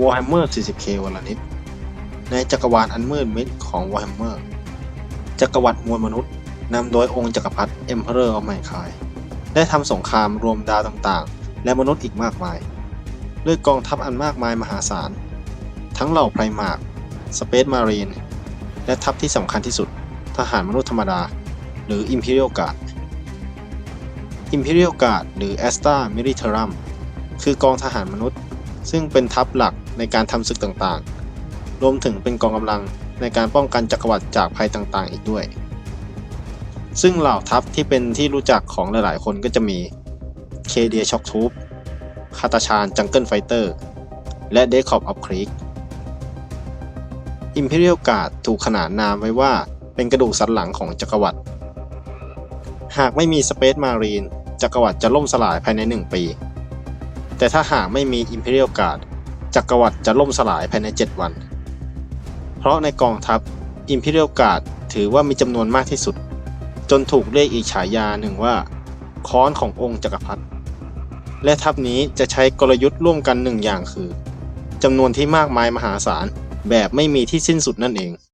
Warhammer 40k วันละนิด ในจักรวาลอันมืดมิดของ Warhammer จักรวรรดิมวลมนุษย์นำโดยองค์จักรพรรดิ Emperor of Mankind ได้ทำสงครามรวมดาวต่างๆ และมนุษย์อีกมากมาย ด้วยกองทัพอันมากมายมหาศาล ทั้งเหล่าไพรมาร์กสเปซมารีนและทัพที่สำคัญที่สุด ทหารมนุษย์ธรรมดา หรือ Imperial Guard Imperial Guard หรือ Asta Militarum คือกองทหารมนุษย์ ซึ่งเป็นทัพหลัก ในการทำศึกต่างๆ รวมถึงเป็นกองกำลังในการป้องกันจักรวรรดิจากภัยต่างๆ อีกด้วย ซึ่งเหล่าทัพที่เป็นที่รู้จักของหลายๆ คนก็จะมี k d a Shock Troop คาตาชาน Jungle Fighter และ d e c o p of Creek Imperial Guard ถูกขนานนามไว้ว่าเป็นกระดูกสันหลังของจักรวรรดิ หากไม่มี Space Marine จักรวรรดิจะล่มสลายภายใน 1 ปี แต่ถ้าหากไม่มี Imperial Guard จักรวรรดิจะล่มสลายภายใน 7 วัน เพราะในกองทัพอิมพีเรียลกาดถือว่ามีจำนวนมากที่สุด จนถูกเรียกอีกฉายาหนึ่งว่า ค้อนขององค์จักรพรรดิและทัพนี้จะใช้กลยุทธ์ร่วมกันหนึ่งอย่างคือจำนวนที่มากมายมหาศาลแบบไม่มีที่สิ้นสุดนั่นเอง